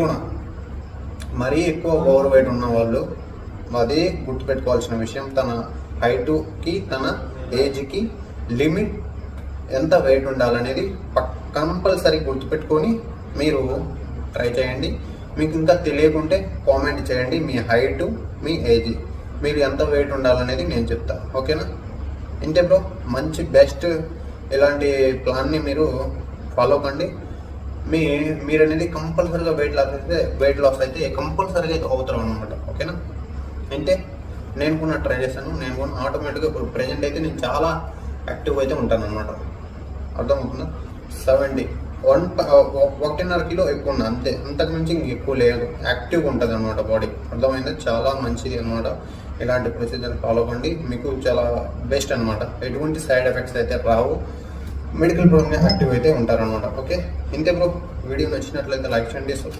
కూడా మరీ ఎక్కువ ఓవర్ వెయిట్ ఉన్న వాళ్ళు అది గుర్తుపెట్టుకోవాల్సిన విషయం తన హైటుకి తన ఏజ్కి లిమిట్ ఎంత వెయిట్ ఉండాలనేది కంపల్సరీ గుర్తుపెట్టుకొని మీరు ట్రై చేయండి. మీకు ఇంకా తెలియకుంటే కామెంట్ చేయండి మీ హైటు మీ ఏజ్. మీరు ఎంత వెయిట్ ఉండాలనేది నేను చెప్తాను ఓకేనా? ఇంతే బ్రో. మంచి బెస్ట్ ఇలాంటి ప్లాన్ని మీరు ఫాలో కండి. మీ మీరు అనేది కంపల్సరీగా వెయిట్ లాస్ అయితే వెయిట్ లాస్ అయితే కంపల్సరీగా అయితే అవుతారు అనమాట ఓకేనా? అంటే నేను కూడా ట్రై చేశాను. నేను కూడా ఆటోమేటిక్గా ఇప్పుడు ప్రజెంట్ అయితే నేను చాలా యాక్టివ్ అయితే ఉంటాను అనమాట అర్థమవుతుందా? సెవెంటీ వన్ ఒకటిన్నర కిలో ఎక్కువ ఉంది? అంతే. అంతకు మించి ఇంక ఎక్కువ లేదు. యాక్టివ్గా ఉంటుంది అనమాట బాడీ అర్థమైందా? చాలా మంచిది అనమాట ఇలాంటి ప్రొసీజర్ ఫాలో అవ్వండి. మీకు చాలా బెస్ట్ అనమాట ఎటువంటి సైడ్ ఎఫెక్ట్స్ అయితే రావు. మెడికల్ ప్రోగ్రామ్ యాక్టివ్ అయితే ఉంటారనమాట ఓకే ఇంతే బ్రో వీడియో నచ్చినట్లయితే లైక్ చేయండి